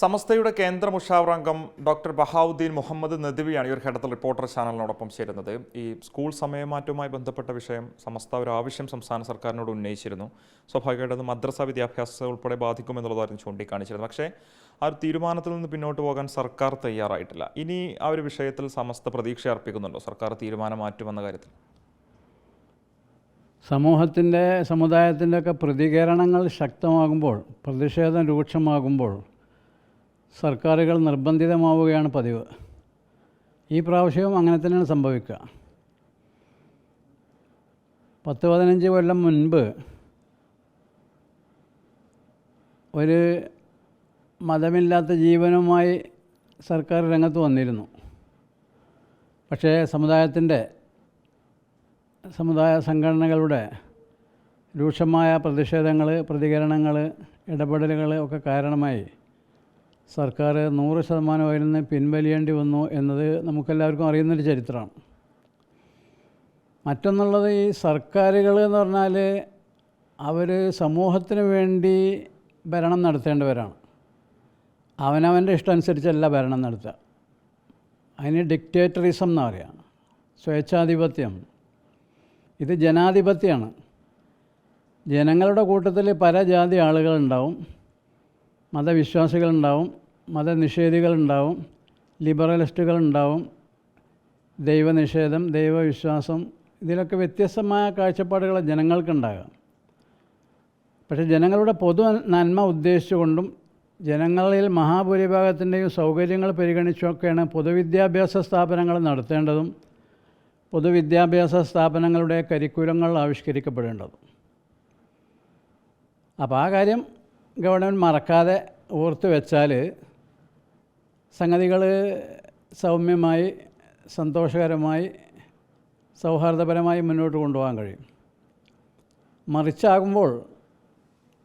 സമസ്തയുടെ കേന്ദ്ര മുഷാവറംഗം ഡോക്ടർ ബഹാവുദ്ദീൻ മുഹമ്മദ് നദിവിയാണ് ഈ ഒരു ഘട്ടത്തിൽ റിപ്പോർട്ടർ ചാനലിനോടൊപ്പം ചേരുന്നത്. ഈ സ്കൂൾ സമയമാറ്റവുമായി ബന്ധപ്പെട്ട വിഷയം സമസ്ത ഒരു ആവശ്യം സംസ്ഥാന സർക്കാരിനോട് ഉന്നയിച്ചിരുന്നു. സ്വാഭാവികമായിട്ടും മദ്രസ വിദ്യാഭ്യാസത്തെ ഉൾപ്പെടെ ബാധിക്കുമെന്നുള്ളതായിരുന്നു ചൂണ്ടിക്കാണിച്ചിരുന്നത്. പക്ഷേ ആ ഒരു തീരുമാനത്തിൽ നിന്ന് പിന്നോട്ട് പോകാൻ സർക്കാർ തയ്യാറായിട്ടില്ല. ഇനി ആ ഒരു വിഷയത്തിൽ സമസ്ത പ്രതീക്ഷ അർപ്പിക്കുന്നുണ്ടോ? സർക്കാർ തീരുമാനം മാറ്റുമെന്ന കാര്യത്തിൽ? സമൂഹത്തിന്റെ സമുദായത്തിന്റെയൊക്കെ പ്രതികരണങ്ങൾ ശക്തമാകുമ്പോൾ പ്രതിഷേധം രൂക്ഷമാകുമ്പോൾ സർക്കാരുകൾ നിർബന്ധിതമാവുകയാണ് പതിവ്. ഈ പ്രാവശ്യവും അങ്ങനെ തന്നെയാണ് സംഭവിക്കുക. പത്ത് പതിനഞ്ച് കൊല്ലം മുൻപ് ഒരു മതമില്ലാത്ത ജീവനുമായി സർക്കാർ രംഗത്ത് വന്നിരുന്നു. പക്ഷേ സമുദായത്തിന്റെ സമുദായ സംഘടനകളുടെ രൂക്ഷമായ പ്രതിഷേധങ്ങൾ പ്രതികരണങ്ങൾ ഇടപെടലുകൾ ഒക്കെ കാരണമായി സർക്കാർ നൂറ് ശതമാനം അതിൽ നിന്ന് പിൻവലിയേണ്ടി വന്നു എന്നത് നമുക്കെല്ലാവർക്കും അറിയുന്നൊരു ചരിത്രമാണ്. മറ്റൊന്നുള്ളത് ഈ സർക്കാരുകൾ എന്ന് പറഞ്ഞാൽ അവർ സമൂഹത്തിന് വേണ്ടി ഭരണം നടത്തേണ്ടവരാണ്. അവനവന്റെ ഇഷ്ടം അനുസരിച്ചല്ല ഭരണം നടത്തുക. അതിന് ഡിക്റ്റേറ്ററിസം എന്ന് പറയുക സ്വേച്ഛാധിപത്യം. ഇത് ജനാധിപത്യമാണ്. ജനങ്ങളുടെ കൂട്ടത്തിൽ പല ജാതി ആളുകളുണ്ടാവും. മതവിശ്വാസികളുണ്ടാവും. മതനിഷേധികളുണ്ടാവും ലിബറലിസ്റ്റുകളുണ്ടാവും ദൈവനിഷേധം ദൈവവിശ്വാസം ഇതിലൊക്കെ വ്യത്യസ്തമായ കാഴ്ചപ്പാടുകൾ ജനങ്ങൾക്കുണ്ടാകാം. പക്ഷേ ജനങ്ങളുടെ പൊതു നന്മ ഉദ്ദേശിച്ചുകൊണ്ടും ജനങ്ങളിൽ മഹാഭൂരിഭാഗത്തിന്റെയും സൗകര്യങ്ങൾ പരിഗണിച്ചൊക്കെയാണ് പൊതുവിദ്യാഭ്യാസ സ്ഥാപനങ്ങൾ നടത്തേണ്ടതും പൊതുവിദ്യാഭ്യാസ സ്ഥാപനങ്ങളുടെ കരിക്കുലങ്ങൾ ആവിഷ്കരിക്കപ്പെടേണ്ടതും. അപ്പോൾ ആ കാര്യം ഗവൺമെന്റ് മറക്കാതെ ഓർത്ത് വെച്ചാൽ സംഗതികൾ സൗമ്യമായി സന്തോഷകരമായി സൗഹാർദ്ദപരമായി മുന്നോട്ട് കൊണ്ടുപോകാൻ കഴിയും. മറിച്ചാകുമ്പോൾ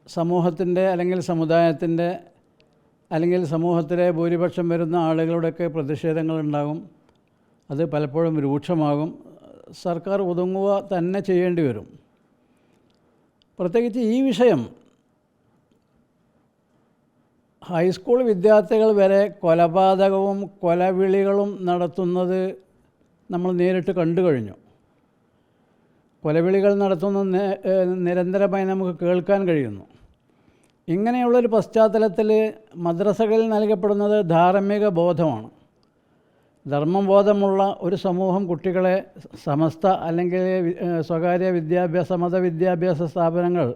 സമൂഹത്തിന്റെ അല്ലെങ്കിൽ സമുദായത്തിന്റെ അല്ലെങ്കിൽ സമൂഹത്തിലെ ഭൂരിപക്ഷം വരുന്ന ആളുകളുടെയൊക്കെ പ്രതിഷേധങ്ങളുണ്ടാകും അത് പലപ്പോഴും രൂക്ഷമാകും. സർക്കാർ ഒതുങ്ങുക തന്നെ ചെയ്യേണ്ടി വരും. പ്രത്യേകിച്ച് ഈ വിഷയം ഹൈസ്കൂൾ വിദ്യാർത്ഥികൾ വരെ കൊലപാതകവും കൊലവിളികളും നടത്തുന്നത് നമ്മൾ നേരിട്ട് കണ്ടു കഴിഞ്ഞു. കൊലവിളികൾ നടത്തുന്ന നിരന്തരമായി നമുക്ക് കേൾക്കാൻ കഴിയുന്നു. ഇങ്ങനെയുള്ളൊരു പശ്ചാത്തലത്തിൽ മദ്രസകളിൽ നൽകപ്പെടുന്നത് ധാർമ്മിക ബോധമാണ്. ധർമ്മബോധമുള്ള ഒരു സമൂഹം കുട്ടികളെ സമസ്ത അല്ലെങ്കിൽ സ്വകാര്യ വിദ്യാഭ്യാസ മത വിദ്യാഭ്യാസ സ്ഥാപനങ്ങൾ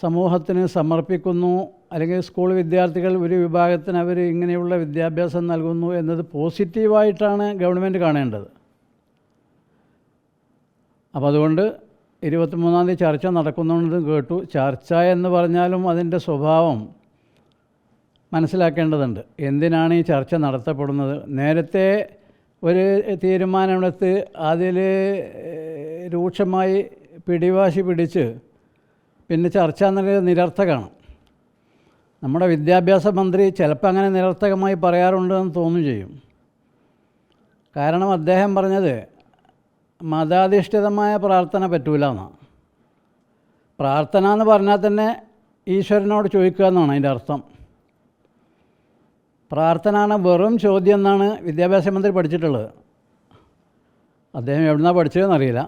സമൂഹത്തിന് സമർപ്പിക്കുന്നു അല്ലെങ്കിൽ സ്കൂൾ വിദ്യാർത്ഥികൾ ഒരു വിഭാഗത്തിന് അവർ ഇങ്ങനെയുള്ള വിദ്യാഭ്യാസം നൽകുന്നു എന്നത് പോസിറ്റീവായിട്ടാണ് ഗവൺമെന്റ് കാണേണ്ടത്. അപ്പോൾ അതുകൊണ്ട് ഇരുപത്തിമൂന്നാം തീയതി ചർച്ച നടക്കുന്നുണ്ടെന്ന് കേട്ടു. ചർച്ച എന്ന് പറഞ്ഞാലും അതിന്റെ സ്വഭാവം മനസ്സിലാക്കേണ്ടതുണ്ട്. എന്തിനാണ് ഈ ചർച്ച നടത്തപ്പെടുന്നത്? നേരത്തെ ഒരു തീരുമാനമെടുത്ത് അതിൽ രൂക്ഷമായി പിടിവാശി പിടിച്ച് പിന്നെ ചർച്ച എന്നുള്ളത് നിരർത്ഥകമാണ്. നമ്മുടെ വിദ്യാഭ്യാസ മന്ത്രി ചിലപ്പോൾ അങ്ങനെ നിരർത്ഥകമായി പറയാറുണ്ടെന്ന് തോന്നും ചെയ്യും. കാരണം അദ്ദേഹം പറഞ്ഞത് മതാധിഷ്ഠിതമായ പ്രാർത്ഥന പറ്റൂല എന്നാണ് പ്രാർത്ഥന എന്ന് പറഞ്ഞാൽ തന്നെ ഈശ്വരനോട് ചോദിക്കുക എന്നാണ് അതിന്റെ അർത്ഥം. പ്രാർത്ഥന ആണ് വെറും ചോദ്യം എന്നാണ് വിദ്യാഭ്യാസ മന്ത്രി പഠിച്ചിട്ടുള്ളത്. അദ്ദേഹം എവിടുന്നാണ് പഠിച്ചതെന്ന് അറിയില്ല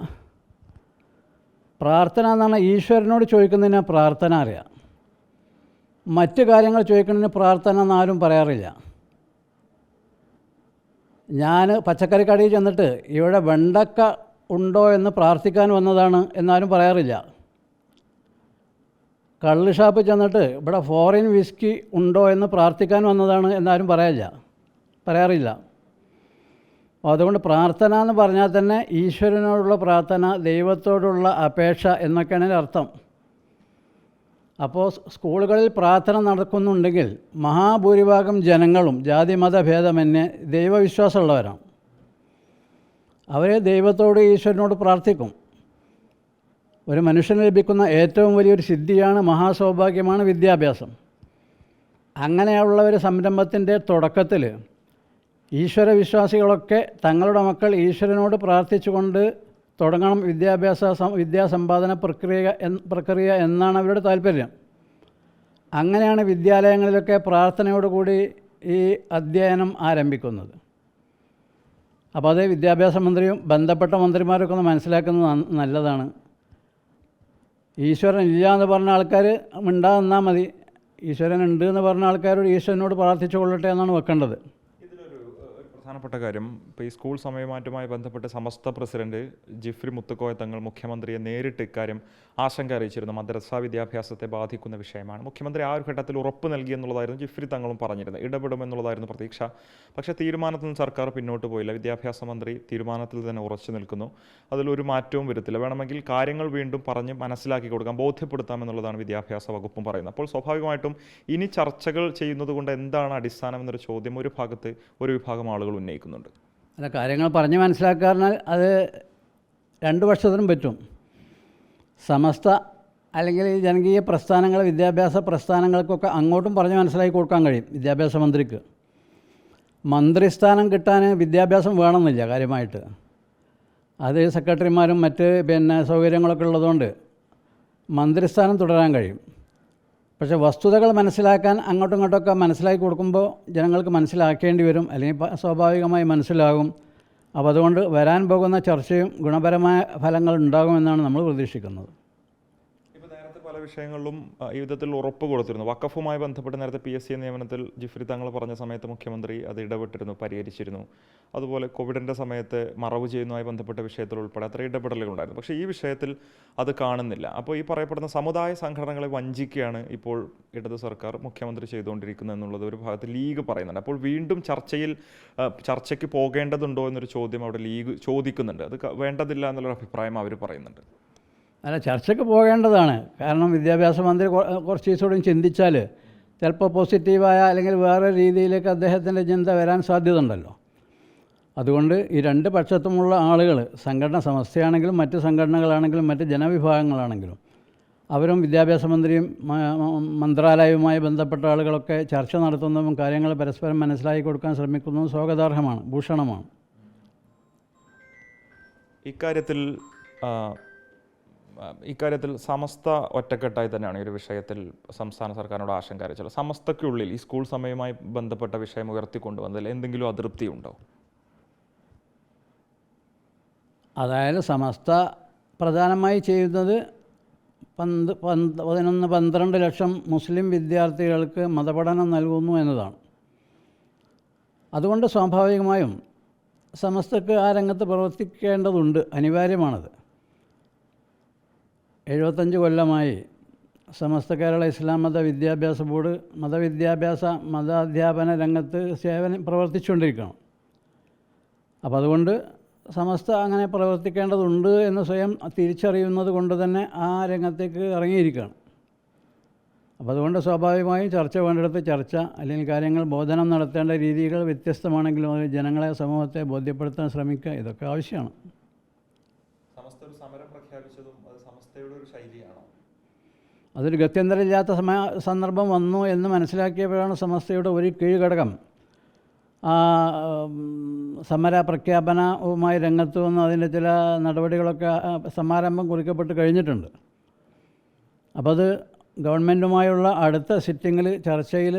പ്രാർത്ഥന എന്നാണ് ഈശ്വരനോട് ചോദിക്കുന്നതിന് പ്രാർത്ഥന അറിയാം. മറ്റു കാര്യങ്ങൾ ചോദിക്കുന്നതിന് പ്രാർത്ഥന എന്നാരും പറയാറില്ല. ഞാൻ പച്ചക്കറി കടയിൽ ചെന്നിട്ട് ഇവിടെ വെണ്ടക്ക ഉണ്ടോ എന്ന് പ്രാർത്ഥിക്കാൻ വന്നതാണ് എന്നാരും പറയാറില്ല. കള്ള് ഷാപ്പിൽ ചെന്നിട്ട് ഇവിടെ ഫോറിൻ വിസ്കി ഉണ്ടോ എന്ന് പ്രാർത്ഥിക്കാൻ വന്നതാണ് എന്നാരും പറയാറില്ല. പറയാറില്ല. അതുകൊണ്ട് പ്രാർത്ഥന എന്ന് പറഞ്ഞാൽ തന്നെ ഈശ്വരനോടുള്ള പ്രാർത്ഥന ദൈവത്തോടുള്ള അപേക്ഷ എന്നൊക്കെയാണ് അർത്ഥം. അപ്പോൾ സ്കൂളുകളിൽ പ്രാർത്ഥന നടക്കുന്നുണ്ടെങ്കിൽ മഹാഭൂരിഭാഗം ജനങ്ങളും ജാതി മത ഭേദമന്യേ ദൈവവിശ്വാസമുള്ളവരാണ്. അവർ ദൈവത്തോട് ഈശ്വരനോട് പ്രാർത്ഥിക്കും. ഒരു മനുഷ്യന് ലഭിക്കുന്ന ഏറ്റവും വലിയൊരു സിദ്ധിയാണ് മഹാസൗഭാഗ്യമാണ് വിദ്യാഭ്യാസം. അങ്ങനെയുള്ള ഒരു സംരംഭത്തിന്റെ തുടക്കത്തിൽ ഈശ്വര വിശ്വാസികളൊക്കെ തങ്ങളുടെ മക്കൾ ഈശ്വരനോട് പ്രാർത്ഥിച്ചുകൊണ്ട് തുടങ്ങണം വിദ്യാഭ്യാസ വിദ്യാസമ്പാദന പ്രക്രിയ പ്രക്രിയ എന്നാണ് അവരുടെ താല്പര്യം അങ്ങനെയാണ് വിദ്യാലയങ്ങളിലൊക്കെ പ്രാർത്ഥനയോടുകൂടി ഈ അധ്യയനം ആരംഭിക്കുന്നത്. അപ്പോൾ അത് വിദ്യാഭ്യാസ മന്ത്രിയും ബന്ധപ്പെട്ട മന്ത്രിമാരൊക്കെ ഒന്ന് മനസ്സിലാക്കുന്നത് നല്ലതാണ്. ഈശ്വരൻ ഇല്ല എന്ന് പറഞ്ഞ ആൾക്കാർ ഉണ്ടാകുന്നാൽ മതി. ഈശ്വരൻ ഉണ്ട് എന്ന് പറഞ്ഞ ആൾക്കാരോട് ഈശ്വരനോട് പ്രാർത്ഥിച്ചു കൊള്ളട്ടെ എന്നാണ് വെക്കേണ്ടത്. പ്രധാനപ്പെട്ട കാര്യം ഇപ്പോൾ ഈ സ്കൂൾ സമയമാറ്റവുമായി ബന്ധപ്പെട്ട് സമസ്ത പ്രസിഡന്റ് ജിഫ്രി മുത്തുക്കോയ തങ്ങൾ മുഖ്യമന്ത്രിയെ നേരിട്ട് ഇക്കാര്യം ആശങ്ക അറിയിച്ചിരുന്നു. മദ്രസ വിദ്യാഭ്യാസത്തെ ബാധിക്കുന്ന വിഷയമാണ്. മുഖ്യമന്ത്രി ആ ഒരു ഘട്ടത്തിൽ ഉറപ്പ് നൽകി എന്നുള്ളതായിരുന്നു ജിഫ്രി തങ്ങളും പറഞ്ഞിരുന്നത്. ഇടപെടുമെന്നുള്ളതായിരുന്നു പ്രതീക്ഷ. പക്ഷേ തീരുമാനത്തിൽ സർക്കാർ പിന്നോട്ട് പോയില്ല. വിദ്യാഭ്യാസ മന്ത്രി തീരുമാനത്തിൽ തന്നെ ഉറച്ചു നിൽക്കുന്നു. അതിലൊരു മാറ്റവും വരുത്തില്ല. വേണമെങ്കിൽ കാര്യങ്ങൾ വീണ്ടും പറഞ്ഞ് മനസ്സിലാക്കി കൊടുക്കാം ബോധ്യപ്പെടുത്താം എന്നുള്ളതാണ് വിദ്യാഭ്യാസ വകുപ്പും പറയുന്നത്. അപ്പോൾ സ്വാഭാവികമായിട്ടും ഇനി ചർച്ചകൾ ചെയ്യുന്നത് കൊണ്ട് എന്താണ് അടിസ്ഥാനം എന്നൊരു ചോദ്യം ഒരു ഭാഗത്ത് ഒരു വിഭാഗം ആളുകൾ ഉന്നയിക്കുന്നുണ്ട്. അല്ല കാര്യങ്ങൾ പറഞ്ഞ് മനസ്സിലാക്കാറിനാൽ അത് രണ്ട് വർഷത്തിനും പറ്റും. സമസ്ത അല്ലെങ്കിൽ ഈ ജനകീയ പ്രസ്ഥാനങ്ങൾ വിദ്യാഭ്യാസ പ്രസ്ഥാനങ്ങൾക്കൊക്കെ അങ്ങോട്ടും പറഞ്ഞ് മനസ്സിലാക്കി കൊടുക്കാൻ കഴിയും വിദ്യാഭ്യാസ മന്ത്രിക്ക്. മന്ത്രിസ്ഥാനം കിട്ടാൻ വിദ്യാഭ്യാസം വേണമെന്നില്ല കാര്യമായിട്ട്. അത് സെക്രട്ടറിമാരും മറ്റ് പിന്നെ സൗകര്യങ്ങളൊക്കെ ഉള്ളതുകൊണ്ട് മന്ത്രിസ്ഥാനം തുടരാൻ കഴിയും. പക്ഷേ വസ്തുതകൾ മനസ്സിലാക്കാൻ അങ്ങോട്ടും ഇങ്ങോട്ടൊക്കെ മനസ്സിലാക്കി കൊടുക്കുമ്പോൾ ജനങ്ങൾക്ക് മനസ്സിലാക്കേണ്ടി വരും അല്ലെങ്കിൽ സ്വാഭാവികമായി മനസ്സിലാകും. അപ്പോൾ അതുകൊണ്ട് വരാൻ പോകുന്ന ചർച്ചയും ഗുണപരമായ ഫലങ്ങൾ ഉണ്ടാകുമെന്നാണ് നമ്മൾ പ്രതീക്ഷിക്കുന്നത്. വിഷയങ്ങളിലും ഈ വിധത്തിൽ ഉറപ്പ് കൊടുത്തിരുന്നു. വക്കഫുമായി ബന്ധപ്പെട്ട് നേരത്തെ പി എസ് സി നിയമനത്തിൽ ജിഫ്രി തങ്ങൾ പറഞ്ഞ സമയത്ത് മുഖ്യമന്ത്രി അത് ഇടപെട്ടിരുന്നു പരിഹരിച്ചിരുന്നു. അതുപോലെ കോവിഡിന്റെ സമയത്ത് മറവ് ചെയ്യുന്നതുമായി ബന്ധപ്പെട്ട വിഷയത്തിൽ ഉൾപ്പെടെ അത്ര ഇടപെടലുകളുണ്ടായിരുന്നു പക്ഷേ ഈ വിഷയത്തിൽ അത് കാണുന്നില്ല. അപ്പോൾ ഈ പറയപ്പെടുന്ന സമുദായ സംഘടനകളെ വഞ്ചിക്കുകയാണ് ഇപ്പോൾ ഇടത് സർക്കാർ മുഖ്യമന്ത്രി ചെയ്തുകൊണ്ടിരിക്കുന്നത് എന്നുള്ളത് ഒരു ഭാഗത്ത് ലീഗ് പറയുന്നുണ്ട്. അപ്പോൾ വീണ്ടും ചർച്ചയിൽ ചർച്ചയ്ക്ക് പോകേണ്ടതുണ്ടോ എന്നൊരു ചോദ്യം അവിടെ ലീഗ് ചോദിക്കുന്നുണ്ട്. അത് വേണ്ടതില്ല എന്നുള്ളൊരു അഭിപ്രായം അവർ പറയുന്നുണ്ട്. അല്ല ചർച്ചയ്ക്ക് പോകേണ്ടതാണ്. കാരണം വിദ്യാഭ്യാസ മന്ത്രി കുറച്ച് ദിവസം ചിന്തിച്ചാൽ ചിലപ്പോൾ പോസിറ്റീവായ അല്ലെങ്കിൽ വേറെ രീതിയിലേക്ക് അദ്ദേഹത്തിന്റെ ചിന്ത വരാൻ സാധ്യത ഉണ്ടല്ലോ അതുകൊണ്ട് ഈ രണ്ട് പക്ഷത്തുമുള്ള ആളുകൾ സംഘടന സമസ്തയാണെങ്കിലും മറ്റ് സംഘടനകളാണെങ്കിലും മറ്റ് ജനവിഭാഗങ്ങളാണെങ്കിലും അവരും വിദ്യാഭ്യാസ മന്ത്രിയും മന്ത്രാലയവുമായി ബന്ധപ്പെട്ട ആളുകളൊക്കെ ചർച്ച നടത്തുന്നതും കാര്യങ്ങൾ പരസ്പരം മനസ്സിലാക്കി കൊടുക്കാൻ ശ്രമിക്കുന്നതും സ്വാഗതാർഹമാണ് ഭൂഷണമാണ്. ഇക്കാര്യത്തിൽ ഇക്കാര്യത്തിൽ സമസ്ത ഒറ്റക്കെട്ടായി തന്നെയാണ് ഈ ഒരു വിഷയത്തിൽ സംസ്ഥാന സർക്കാരിനോട് ആശങ്ക അറിയിച്ചത്. സമസ്തയ്ക്കുള്ളിൽ ഈ സ്കൂൾ സമയവുമായി ബന്ധപ്പെട്ട വിഷയം ഉയർത്തിക്കൊണ്ടുവന്നതിൽ എന്തെങ്കിലും അതൃപ്തി ഉണ്ടോ അതായത് സമസ്ത പ്രധാനമായി ചെയ്യുന്നത് പന്ത് പന്ത് പതിനൊന്ന് പന്ത്രണ്ട് ലക്ഷം മുസ്ലിം വിദ്യാർത്ഥികൾക്ക് മതപഠനം നൽകുന്നു എന്നതാണ്. അതുകൊണ്ട് സ്വാഭാവികമായും സമസ്തക്ക് ആ രംഗത്ത് പ്രവർത്തിക്കേണ്ടതുണ്ട്. അനിവാര്യമാണത്. എഴുപത്തഞ്ച് കൊല്ലമായി സമസ്ത കേരള ഇസ്ലാം മത വിദ്യാഭ്യാസ ബോർഡ് മതവിദ്യാഭ്യാസ മതാധ്യാപന രംഗത്ത് സേവനം പ്രവർത്തിച്ചുകൊണ്ടിരിക്കണം. അപ്പോൾ അതുകൊണ്ട് സമസ്ത അങ്ങനെ പ്രവർത്തിക്കേണ്ടതുണ്ട് എന്ന് സ്വയം തിരിച്ചറിയുന്നത് കൊണ്ട് തന്നെ ആ രംഗത്തേക്ക് ഇറങ്ങിയിരിക്കുകയാണ്. അപ്പോൾ അതുകൊണ്ട് സ്വാഭാവികമായും ചർച്ച വേണ്ടിടത്ത് ചർച്ച അല്ലെങ്കിൽ കാര്യങ്ങൾ ബോധനം നടത്തേണ്ട രീതികൾ വ്യത്യസ്തമാണെങ്കിലും അത് ജനങ്ങളെ സമൂഹത്തെ ബോധ്യപ്പെടുത്താൻ ശ്രമിക്കുക ഇതൊക്കെ ആവശ്യമാണ് സമസ്ത ഒരു സമരം പ്രഖ്യാപിച്ചതും അത് സമസ്തയുടെ ഒരു ശൈലിയാണോ അതൊരു ഗത്യന്തരമില്ലാത്ത സമയ സന്ദർഭം വന്നു എന്ന് മനസ്സിലാക്കിയപ്പോഴാണ് സമസ്തയുടെ ഒരു കീഴ്ഘടകം. സമര പ്രഖ്യാപനവുമായി രംഗത്ത് വന്ന് അതിന്റെ ചില നടപടികളൊക്കെ സമാരംഭം കുറിക്കപ്പെട്ട് കഴിഞ്ഞിട്ടുണ്ട്. അപ്പോൾ അത് ഗവൺമെന്റുമായുള്ള അടുത്ത സിറ്റിങ്ങിൽ ചർച്ചയിൽ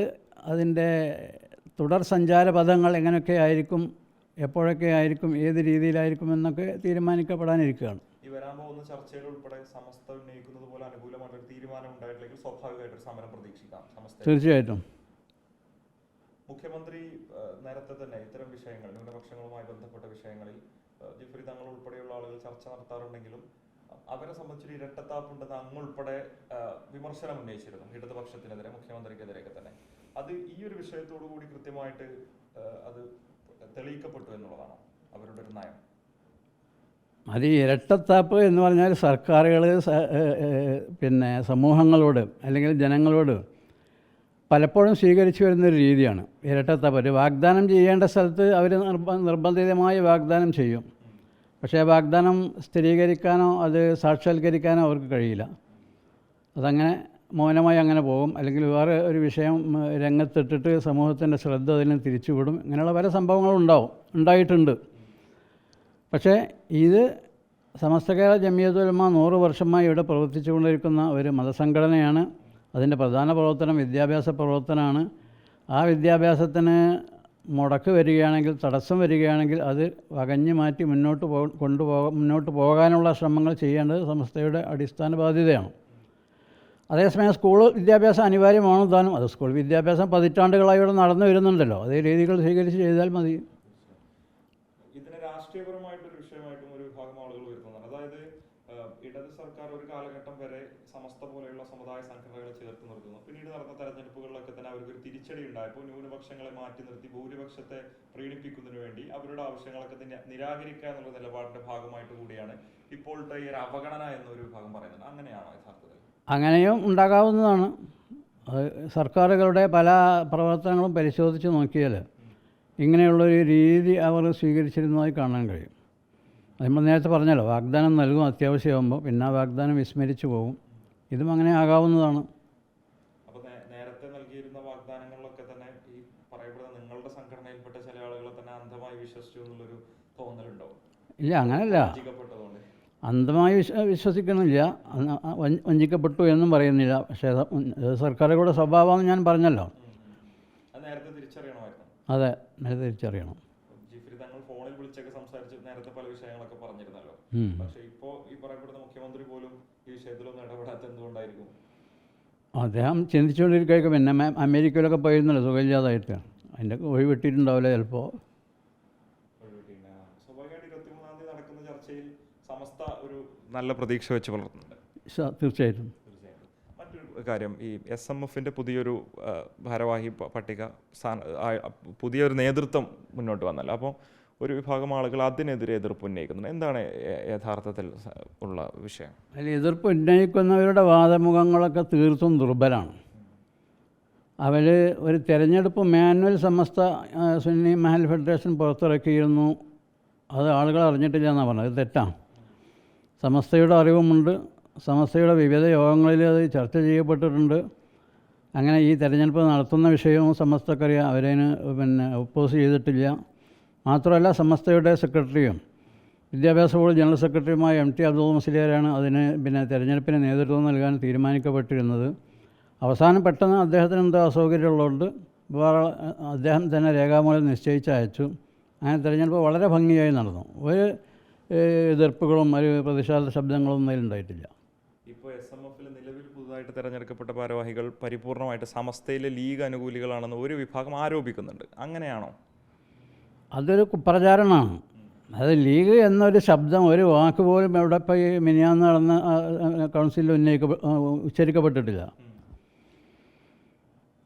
അതിന്റെ തുടർ സഞ്ചാര പദങ്ങൾ എങ്ങനെയൊക്കെ ആയിരിക്കും എപ്പോഴൊക്കെ ആയിരിക്കും ഏത് രീതിയിലായിരിക്കും എന്നൊക്കെ തീരുമാനിക്കപ്പെടാനിരിക്കുകയാണ്. ഈ വരാൻ പോകുന്ന ചർച്ചയിൽ ഉൾപ്പെടെ സമസ്ത ഉന്നയിക്കുന്നത് പോലെ അനുകൂലമായിട്ടൊരു തീരുമാനം ഉണ്ടായിട്ടില്ലെങ്കിൽ സ്വാഭാവികമായിട്ടൊരു സമരം പ്രതീക്ഷിക്കാം. സമസ്ത തീർച്ചയായിട്ടും. മുഖ്യമന്ത്രി നേരത്തെ തന്നെ ഇത്തരം വിഷയങ്ങൾ ന്യൂനപക്ഷങ്ങളുമായി ബന്ധപ്പെട്ട വിഷയങ്ങളിൽ ജിഫ്രി തങ്ങൾ ഉൾപ്പെടെയുള്ള ആളുകൾ ചർച്ച നടത്താറുണ്ടെങ്കിലും അവരെ സംബന്ധിച്ചൊരു ഇരട്ടത്താപ്പുണ്ടെന്ന് അങ്ങുൾപ്പെടെ ഉൾപ്പെടെ വിമർശനം ഉന്നയിച്ചിരുന്നു ഇടതുപക്ഷത്തിനെതിരെ മുഖ്യമന്ത്രിക്കെതിരെയൊക്കെ തന്നെ. അത് ഈ ഒരു വിഷയത്തോടു കൂടി കൃത്യമായിട്ട് അത് തെളിയിക്കപ്പെട്ടു എന്നുള്ളതാണോ അവരുടെ ഒരു നയം. അത് ഇരട്ടത്താപ്പ് എന്ന് പറഞ്ഞാൽ സർക്കാരുകൾ പിന്നെ സമൂഹങ്ങളോട് അല്ലെങ്കിൽ ജനങ്ങളോട് പലപ്പോഴും സ്വീകരിച്ചു വരുന്നൊരു രീതിയാണ് ഇരട്ടത്താപ്പ്. ഒരു വാഗ്ദാനം ചെയ്യേണ്ട സ്ഥലത്ത് അവർ നിർബ നിർബന്ധിതമായി വാഗ്ദാനം ചെയ്യും. പക്ഷേ വാഗ്ദാനം സ്ഥിരീകരിക്കാനോ അത് സാക്ഷാത്കരിക്കാനോ അവർക്ക് കഴിയില്ല. അതങ്ങനെ മൗനമായി അങ്ങനെ പോകും. അല്ലെങ്കിൽ വേറെ ഒരു വിഷയം രംഗത്തിട്ടിട്ട് സമൂഹത്തിന്റെ ശ്രദ്ധ അതിനെ തിരിച്ചുവിടും. ഇങ്ങനെയുള്ള പല സംഭവങ്ങളും ഉണ്ടാവും ഉണ്ടായിട്ടുണ്ട്. പക്ഷേ ഇത് സമസ്ത കേരള ജമിയത്തുലമ നൂറ് വർഷമായി ഇവിടെ പ്രവർത്തിച്ചുകൊണ്ടിരിക്കുന്ന ഒരു മതസംഘടനയാണ്. അതിന്റെ പ്രധാന പ്രവർത്തനം വിദ്യാഭ്യാസ പ്രവർത്തനമാണ്. ആ വിദ്യാഭ്യാസത്തിന് മുടക്ക് വരികയാണെങ്കിൽ തടസ്സം വരികയാണെങ്കിൽ അത് വകഞ്ഞു മാറ്റി മുന്നോട്ട് പോ കൊണ്ടുപോകാൻ മുന്നോട്ട് പോകാനുള്ള ശ്രമങ്ങൾ ചെയ്യേണ്ടത് സംസ്ഥയുടെ അടിസ്ഥാന ബാധ്യതയാണ്. അതേസമയം സ്കൂൾ വിദ്യാഭ്യാസം അനിവാര്യമാണ് താനും അത് സ്കൂൾ വിദ്യാഭ്യാസം പതിറ്റാണ്ടുകളായി ഇവിടെ നടന്നു വരുന്നുണ്ടല്ലോ. അതേ രീതികൾ സ്വീകരിച്ച് ചെയ്താൽ മതി. ഇതിനെ രാഷ്ട്രീയപരമായിട്ടൊരു വിഷയമായിട്ടും ഒരു വിഭാഗം ആളുകൾ വരുന്നതാണ് അതായത് ഇടത് സർക്കാർ ഒരു കാലഘട്ടം വരെ സമസ്ത പോലെയുള്ള സമുദായ സംഘടനകളെ ചേർത്ത് നിർത്തുന്നു. പിന്നീട് നടന്ന തെരഞ്ഞെടുപ്പുകളിലൊക്കെ തന്നെ അവർക്ക് ഒരു തിരിച്ചടി ഉണ്ടായപ്പോൾ ന്യൂനപക്ഷങ്ങളെ മാറ്റി നിർത്തി ഭൂരിപക്ഷത്തെ പ്രീണിപ്പിക്കുന്നതിന് വേണ്ടി അവരുടെ ആവശ്യങ്ങളൊക്കെ തന്നെ നിരാകരിക്കുക എന്നുള്ള നിലപാടിന്റെ ഭാഗമായിട്ട് കൂടിയാണ് ഇപ്പോഴത്തെ ഈ ഒരു അവഗണന എന്നൊരു വിഭാഗം പറയുന്നത്. അങ്ങനെയാണോ യഥാർത്ഥത്തിൽ? അങ്ങനെയും ഉണ്ടാകാവുന്നതാണ്. സർക്കാരുകളുടെ പല പ്രവർത്തനങ്ങളും പരിശോധിച്ച് നോക്കിയാൽ ഇങ്ങനെയുള്ളൊരു രീതി അവർ സ്വീകരിച്ചിരുന്നതായി കാണാൻ കഴിയും. നമ്മൾ നേരത്തെ പറഞ്ഞല്ലോ വാഗ്ദാനം നൽകും അത്യാവശ്യമാകുമ്പോൾ പിന്നെ ആ വാഗ്ദാനം വിസ്മരിച്ചു പോകും. ഇതും അങ്ങനെ ആകാവുന്നതാണ്. നേരത്തെ നൽകിയിരുന്ന വാഗ്ദാനങ്ങളിലൊക്കെ തന്നെ ഈ പറയപ്പെടുന്ന നിങ്ങളുടെ സംഘടനയിൽപ്പെട്ട ചില ആളുകളെ തന്നെ അന്ധമായി വിശ്വസിച്ചു എന്നുള്ളൊരു തോന്നലുണ്ടോ? ഇല്ല അങ്ങനല്ല. അന്ധമായി വിശ്വ വിശ്വസിക്കുന്നില്ല വഞ്ചിക്കപ്പെട്ടു എന്നും പറയുന്നില്ല. പക്ഷേ സർക്കാരുകളുടെ സ്വഭാവമെന്ന് ഞാൻ പറഞ്ഞല്ലോ. അത് നേരത്തെ തിരിച്ചറിയണം. വിളിച്ചൊക്കെ സംസാരിച്ച് നേരത്തെ പല വിഷയങ്ങളൊക്കെ പറഞ്ഞിരുന്നല്ലോ. പക്ഷെ ഇപ്പോ ഈ പറയപ്പെടുന്ന മുഖ്യമന്ത്രി പോലും ഈ വിഷയത്തിലൊന്നും ഇടപെടാത്ത എന്തുകൊണ്ടായിരിക്കും? അദ്ദേഹം ചിന്തിച്ചുകൊണ്ടിരിക്കും പിന്നെ അമേ- അമേരിക്കയിലൊക്കെ പോയിരുന്നല്ലോ സുഖമില്ലാതായിട്ട്. അതിന്റെ ഒഴിവിട്ടിട്ടുണ്ടാവില്ല ചിലപ്പോൾ ഒഴിവാക്കിയിട്ടുണ്ട്. ആ. സ്വാഭാവികമായിട്ട് ഇരുപത്തിമൂന്നാം തീയതി നടക്കുന്ന ചർച്ചയിൽ സമസ്ത ഒരു നല്ല പ്രതീക്ഷ വെച്ച് പുലർത്തുന്നുണ്ട്. തീർച്ചയായിട്ടും. തീർച്ചയായിട്ടും. മറ്റൊരു കാര്യം ഈ എസ് എം എഫിന്റെ പുതിയൊരു ഭാരവാഹി പട്ടിക സ്ഥാന പുതിയൊരു നേതൃത്വം മുന്നോട്ട് വന്നല്ലോ. അപ്പോൾ ഒരു വിഭാഗം ആളുകൾ അതിനെതിരെ എതിർപ്പ് ഉന്നയിക്കുന്നുണ്ട് എന്താണ് യഥാർത്ഥത്തിൽ ഉള്ള വിഷയം? അതിൽ എതിർപ്പ് ഉന്നയിക്കുന്നവരുടെ വാദമുഖങ്ങളൊക്കെ തീർത്തും ദുർബലമാണ് അവർ ഒരു തിരഞ്ഞെടുപ്പ് മാനുവൽ സമസ്ത സുന്നി മഹൽ ഫെഡറേഷൻ പുറത്തിറക്കിയിരുന്നു. അത് ആളുകൾ അറിഞ്ഞിട്ടില്ല എന്നാണ് പറഞ്ഞത്. തെറ്റാണ് സമസ്തയുടെ അറിവുമുണ്ട്. സമസ്തയുടെ വിവിധ യോഗങ്ങളിൽ അത് ചർച്ച ചെയ്യപ്പെട്ടിട്ടുണ്ട്. അങ്ങനെ ഈ തെരഞ്ഞെടുപ്പ് നടത്തുന്ന വിഷയവും സമസ്തക്കറിയാം. അവരതിന് പിന്നെ ഒപ്പോസ് ചെയ്തിട്ടില്ല. മാത്രമല്ല സമസ്തയുടെ സെക്രട്ടറിയും വിദ്യാഭ്യാസ ബോർഡ് ജനറൽ സെക്രട്ടറിയുമായ എം ടി അബ്ദുൾ മുസ്ലിയാരാണ് അതിന് പിന്നെ തെരഞ്ഞെടുപ്പിന് നേതൃത്വം നൽകാൻ തീരുമാനിക്കപ്പെട്ടിരുന്നത്. അവസാനം പെട്ടെന്ന് അദ്ദേഹത്തിന് എന്തോ അസൗകര്യമുള്ളതുകൊണ്ട് വേറെ അദ്ദേഹം തന്നെ രേഖാമൂലം നിശ്ചയിച്ച് അയച്ചു. അങ്ങനെ തെരഞ്ഞെടുപ്പ് വളരെ ഭംഗിയായി നടന്നു. ഒരു എതിർപ്പുകളും ഒരു പ്രതിഷേധ ശബ്ദങ്ങളൊന്നും ഉണ്ടായിട്ടില്ല ഇപ്പോൾ എസ് എം എഫിൽ നിലവിൽ പുതുതായിട്ട് തിരഞ്ഞെടുക്കപ്പെട്ട ഭാരവാഹികൾ പരിപൂർണമായിട്ട് സമസ്തയിലെ ലീഗ് അനുകൂലികളാണെന്ന് ഒരു വിഭാഗം ആരോപിക്കുന്നുണ്ട്. അങ്ങനെയാണോ? അതൊരു കുപ്രചാരണമാണ് അത് ലീഗ് എന്നൊരു ശബ്ദം ഒരു വാക്ക് പോലും എവിടെ ഇപ്പോൾ ഈ മിനിയാന്ന് നടന്ന കൗൺസിലിൽ ഉന്നയിക്ക ഉച്ചരിക്കപ്പെട്ടിട്ടില്ല.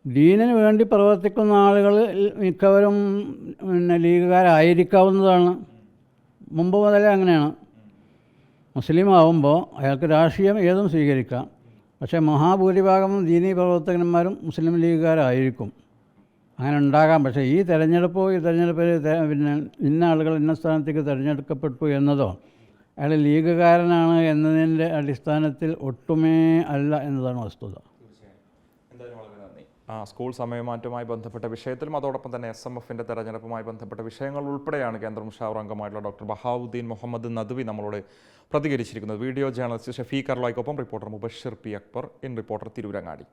ദീനിന് വേണ്ടി പ്രവർത്തിക്കുന്ന ആളുകൾ മിക്കവരും പിന്നെ ലീഗുകാരായിരിക്കാവുന്നതാണ്. മുമ്പ് മുതലേ അങ്ങനെയാണ്. മുസ്ലിം ആവുമ്പോൾ അയാൾക്ക് രാഷ്ട്രീയം ഏതും സ്വീകരിക്കാം. പക്ഷേ മഹാഭൂരിഭാഗം ദീനീ പ്രവർത്തകന്മാരും മുസ്ലിം ലീഗുകാരായിരിക്കും. അങ്ങനെ ഉണ്ടാകാം. പക്ഷേ ഈ തെരഞ്ഞെടുപ്പോ ഈ തെരഞ്ഞെടുപ്പിൽ പിന്നെ ഇന്ന ആളുകൾ ഇന്ന സ്ഥാനത്തേക്ക് തിരഞ്ഞെടുക്കപ്പെട്ടു എന്നതോ അയാൾ ലീഗുകാരനാണ് എന്നതിന്റെ അടിസ്ഥാനത്തിൽ ഒട്ടുമേ അല്ല എന്നതാണ് വസ്തുത. സ്കൂൾ സമയമാറ്റവുമായി ബന്ധപ്പെട്ട വിഷയത്തിലും അതോടൊപ്പം തന്നെ എസ് എം എഫിന്റെ തെരഞ്ഞെടുപ്പുമായി ബന്ധപ്പെട്ട വിഷയങ്ങൾ ഉൾപ്പെടെയാണ് കേന്ദ്ര മുഷാവർ അംഗമായിട്ടുള്ള ഡോക്ടർ ബഹാവുദ്ദീൻ മുഹമ്മദ് നദ്വി നമ്മളോട് പ്രതികരിച്ചിരിക്കുന്നത്. Video journalist Shafeeq കർലോയ്ക്കൊപ്പം reporter Mubashir P Akbar in reporter Tirurangadi.